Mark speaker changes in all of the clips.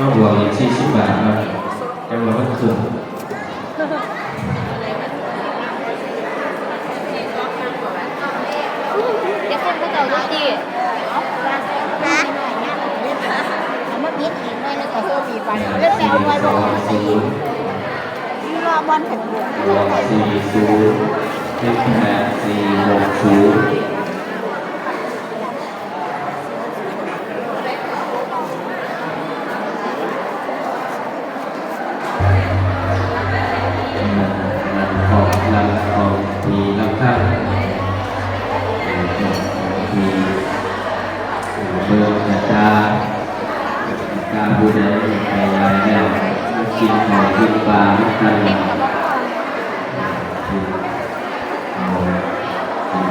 Speaker 1: ว่าบวกอีกสี่สิบบาทครับแต่ว่ามันขึ้น
Speaker 2: เดี๋ยวคนเขาเจ้าดูดีเอาร้านเอามาปิดอีกหน่อยนึงก็โซบีไปเล่นแมวด้วย
Speaker 1: ส
Speaker 2: บอ
Speaker 1: อกงศูนย์
Speaker 2: รอบอลแผ่นบวก
Speaker 1: บวกสี่ศูนย์เลขแปดสี่หกศูนย์ การบูเดนไปยายแล้วกินของกินปลาไม่ทันเอา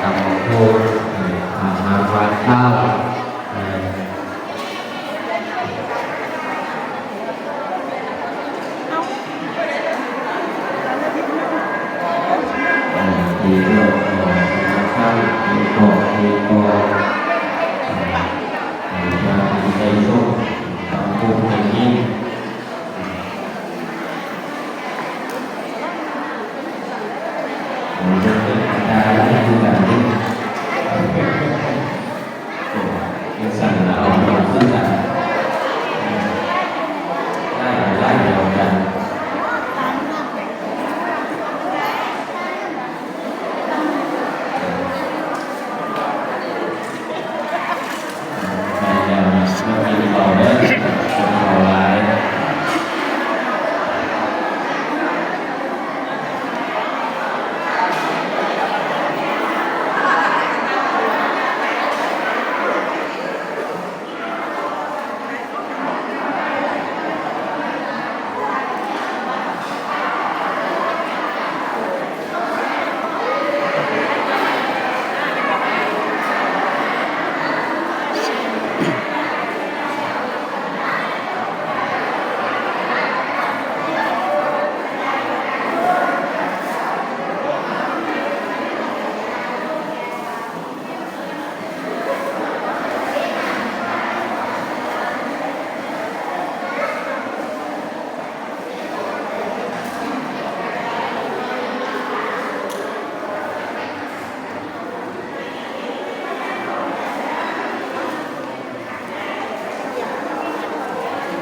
Speaker 1: ทำโทษอาหารวานข้าวดีโลกข้าวดีกอดีก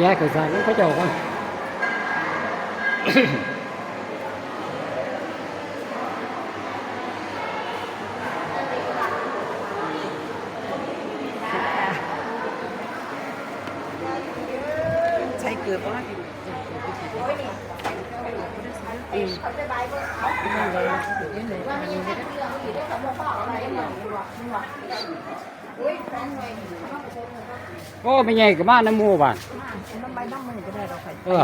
Speaker 1: แย
Speaker 3: กกันซะแล้วเขาเจ้ากัน
Speaker 4: ใช้เกลือบ้าง
Speaker 3: โอ้ไม่ใหญ่กับบ้านน้ำหมูบ้าน
Speaker 4: น้ำใบน้ำมันก็ได้เราใส่
Speaker 3: เออ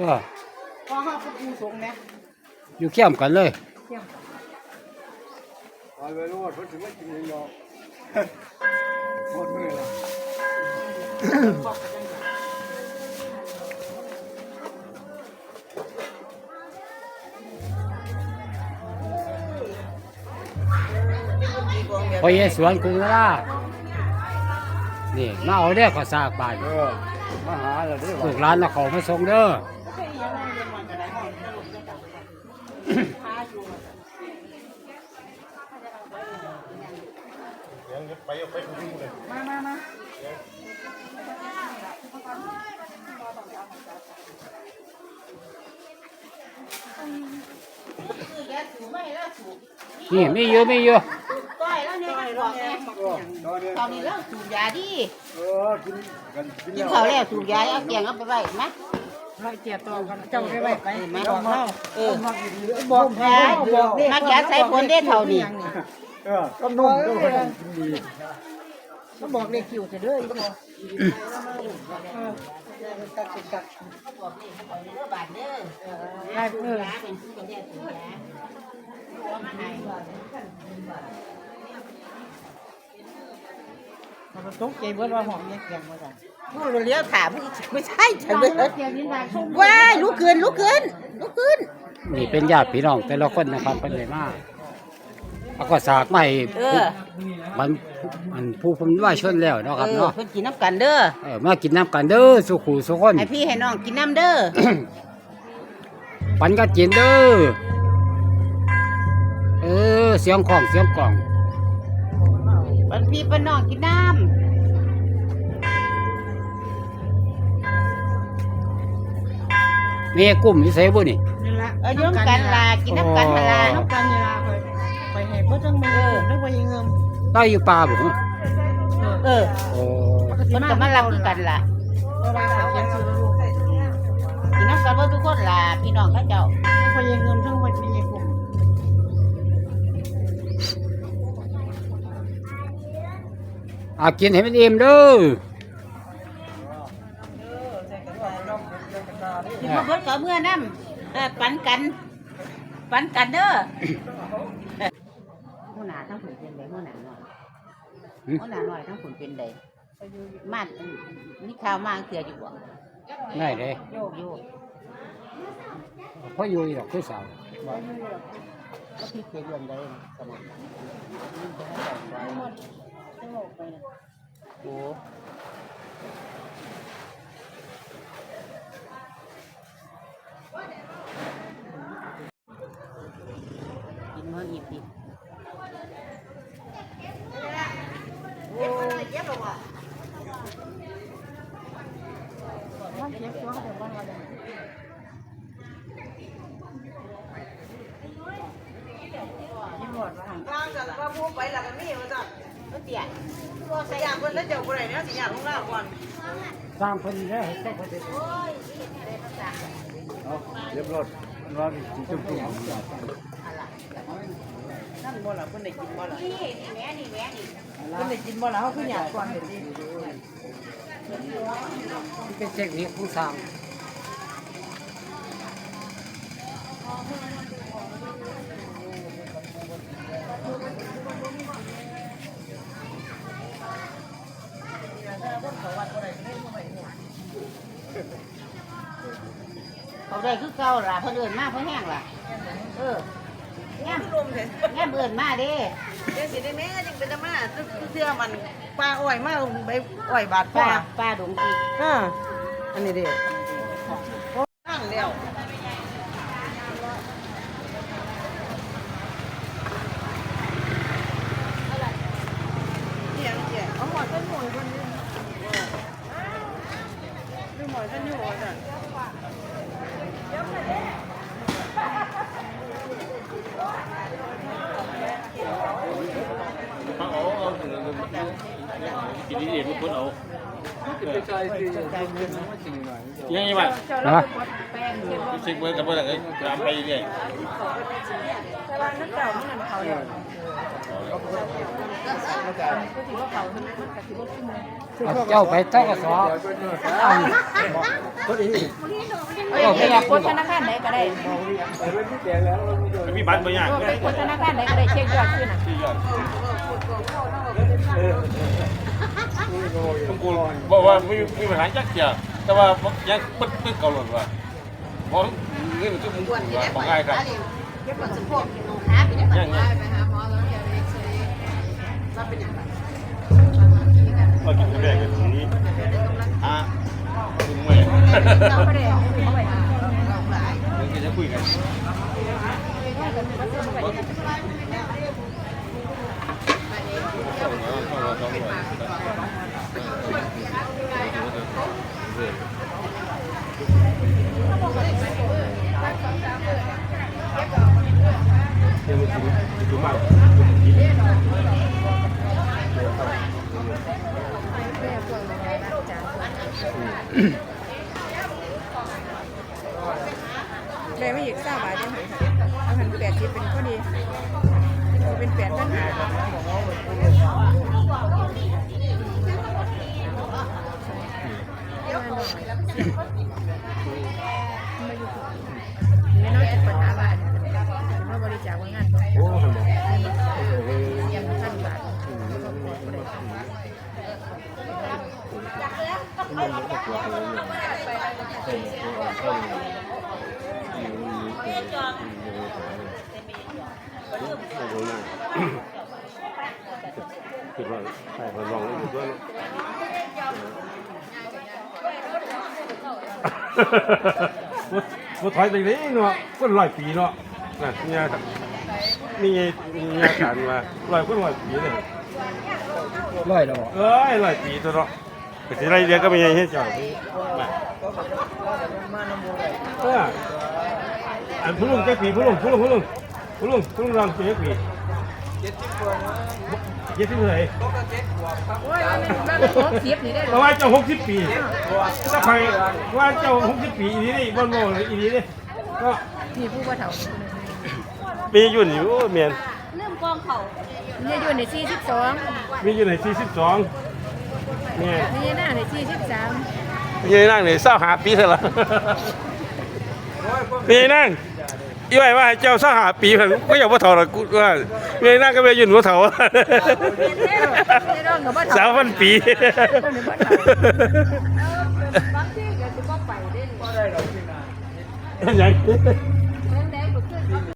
Speaker 3: เออ
Speaker 4: พอห้าพุทธสงฆ์ไหม
Speaker 3: อยู่เขี้ยมกันเลย
Speaker 5: ไปไปรู้ว่าเขาถึงไม่กินเลยหรอกหมดมือแล้ว
Speaker 3: พอเยสวนกรุงราชนี่มาเอาเด้อข้าวสากบาด
Speaker 6: เออมาหาเราได้
Speaker 3: ลูกหลานเอาของมาส่งเด้อ
Speaker 5: มามามา
Speaker 3: นี่ไมีอยู่มีอยู่
Speaker 2: ก้อยแล้วเนี่ยบอกแม่
Speaker 6: ตอนนี้
Speaker 2: ตอนนี้เราสูบยาดิ
Speaker 6: กินกันกิน
Speaker 2: กิน
Speaker 6: แล้ว
Speaker 2: ข้าวแล้วสูบยาเอาแกงเอาไปไว้ไหม
Speaker 5: เราเจียต่อกันเจ้าได้ไว้ไป
Speaker 2: ไหม
Speaker 5: บอกเรา
Speaker 2: เออ
Speaker 5: บอกแพ้
Speaker 2: บอกมักยาใส่ผลได้เท่านี้
Speaker 6: เออก็นุ่มก็คนกินดี
Speaker 5: ก็บอกเลขคิวจะเด้อก็บอกตัดสินตั
Speaker 2: บอกนี่เขาบอกเด้อบาทเด้อ
Speaker 5: เออ
Speaker 2: เป็นผู้คนแยกสูบยาเอ
Speaker 5: มันตกใจเบิดว่าหอมเนี่ยแกงมาจ้ะ
Speaker 2: พูดเลี้ยวถามไม่ใช่ฉันเลยว้ายลุกขึ้นลุกขึ้นลุกขึ้น
Speaker 3: นี่เป็นญาติพี่น้องแต่ละคนนะครับเป็นเลยมาเอาก็สากมาใหม่
Speaker 2: เออ
Speaker 3: มันมันผู้ผมว่าชนแล้วเนาะครับ
Speaker 2: เออ
Speaker 3: เนาะ
Speaker 2: เพิ่นกินน้ำกันเด้อ
Speaker 3: เออมากินน้ำกันเด้อสุขุสุขคน
Speaker 2: ให้พี่ให้น้องกินน้ำเด้อ
Speaker 3: ปันก็กินเด้อเออเสียงของเสียงกล่อง
Speaker 2: ปันพี่ปันน้องกินน้
Speaker 3: เมียกุ้มอยู่ไสบ่นี่
Speaker 5: นี่ละำ
Speaker 2: เอออยู่น้ำกันล่ะกินน้ำกันมาล่ะ
Speaker 5: น้ำกันนี่ละไปไปให้เบิดจังมือนึกว่ายังเงิม
Speaker 3: ได้อยู่ป่าบ่ฮะ
Speaker 2: เออ
Speaker 3: โอ้
Speaker 2: มันก็มารับคือกันล่ะ
Speaker 5: เพราะว่าเขียนชื่อลูก
Speaker 2: กินน้ำกันเบ่ทุกคนล่ะพี่น้องเขาเจ้า
Speaker 5: นึกว่ายังเงิมทั้งวันเป็นยังกุ่ม
Speaker 3: อากินให้มันอิ่มเด้อ
Speaker 2: กินมาเบิดก็เมื่อน้ำเออปันกัน ปันกันเด้อหัวหน้าทั้งผุนเป็นไดหัวหน้าน้อยหัวหน้าน้อยทั้งผุนเป็นไดมานี่ข่าวมาเถื่ออยู่บ่
Speaker 3: ได้เลย
Speaker 2: โยกโยก
Speaker 3: เพราะอยู่อีดอกคือสาว
Speaker 2: แล้วพี่เคยเรียนได้สมัยโอ้กินเมื่ออีกดิโอ้ยเย็บหรอวะ
Speaker 5: ว่าเก็บตัวแต่ว่าว่าได้
Speaker 7: ร่างจากว่าพูดไปหลักกันนี่มาจาก
Speaker 2: ก็เตี้ยตัว
Speaker 7: สยามคนแล้วเจ้าคนไหนเนี่ยสยามของเราก่อน
Speaker 3: สร้างเพิ่นได้เจ้าเพิ่นได้
Speaker 6: เอาเรียบร้อยมันว่าสิจุ่มจุ่ม
Speaker 7: นั่นบ่ล่ะคนไหนกินบ่ล่ะ
Speaker 2: นี่นี่แม่นี่แม่นี่
Speaker 7: คนไหนกินบ่ล่ะเขาคืออยากก่อนเดี๋ยวนี้
Speaker 3: เป็นเทคนิคของสร้าง
Speaker 2: เขาได้คือเก่าล่ะเพิ่นเอิ้นมาเพิ่นแห้งล่ะ เออ แง่ม
Speaker 7: รวมเลย
Speaker 2: แง่มเอิ้นมาเด้
Speaker 7: เดี๋ยวสิได้แม่จังเป็นธรรมะเสื้อมันปลาอ้อยมาไปอ้อยบาด
Speaker 2: ป้า
Speaker 7: ป้า
Speaker 2: ป้าดงจี
Speaker 7: อ่าอันนี้เด้ตั้งแล้วเนี่ยเนี่ยเอาหมดกันหมดคนนี้ดูหมดกันอยู่อะ
Speaker 8: เอาเอาเอากินดีๆทุกคนเอา ยังไงบ้าง
Speaker 3: นะ
Speaker 8: รู้สึกเหมือนกับว่าเอ้ยตามไปเรื่อย
Speaker 3: เอาเจ้าไปเจ้าก็สอบเอา
Speaker 6: พอดี
Speaker 3: เอาไปรับ
Speaker 5: กดธนาคารไหนก็ได้
Speaker 6: แต่เรื่องกแล้วมันไม่โดน
Speaker 8: ๆมีบัตรบางอย่าง
Speaker 5: ไปกดธนาคารไหนก็ได้เช็คยอดขึ้นอะ
Speaker 8: ต้องกูบอกว่ามีมีปัญหาจักเจียแต่ว่ายังปึ๊ดปึ๊ดเกาหลดว่าเพราะเงินทุกมุมว่าของง่ายครับ
Speaker 2: เก็บมันสิพวกกินหนูหาไปได้บ่
Speaker 8: ยังไง
Speaker 2: ไหาหมอแล้วเดี๋ยวเอ็กซเรย์ว่าเป็นหยังไง
Speaker 8: เอ
Speaker 9: มากินกาแฟกันทีนี้อะคุณแม่ คิ
Speaker 4: ดว่า
Speaker 9: ใช่คนลองอยู่ด้วยว่าถอยไปเลยเนาะคนร้อยปีเนาะนะเนี่ยนี่ไงนี่อาการมาร้อยคนร้อยปีเลย
Speaker 3: ร้อยแล้วบ่
Speaker 9: เอ้ยร้อยปีตัวเนาะแต่ที่ไรเดียวก็ไม่ยังให้เจ้า เอออันผู้ลุงแค่ปีผู้ลุงผู้ลุงผู้ลุงผู้ลุงผู้ลุงรำเจ็ดปีเจ็ดสิบเจ็ดสิบเท่าไหร่
Speaker 4: โอ้ยมันมันหกสิบนี่ได้
Speaker 9: เพราะว่าเจ้าหกสิบปีถ้าใครว่าเจ้าหกสิบปีอีนี้นี่บนโมอีนี้นี่ก็
Speaker 4: นี่ผู้ว่าเฒ่า
Speaker 9: มีอยู่นี่โอ้เมียน
Speaker 4: เนี่ยอยู่ในสี่สิบสอง
Speaker 9: มีอยู่ในสี่สิบสองเนี่ย
Speaker 4: นี่หน้าในสี่สิบสาม
Speaker 9: ยายนั่งเนเศร้าหาปีเท่าไหร่มีนั่งอีไว้ว่าให้เจ้าเศร้าหาปีเพิ่นก็อย่าว่าเถาหรอกกูว่ายายนั่งก็ไม่ยืนว่า
Speaker 4: นี่น้องกับว่า
Speaker 9: สา
Speaker 4: เฒ่าม
Speaker 9: พันปี
Speaker 4: บางทีก็สิบ่ไปเด้
Speaker 9: ยัง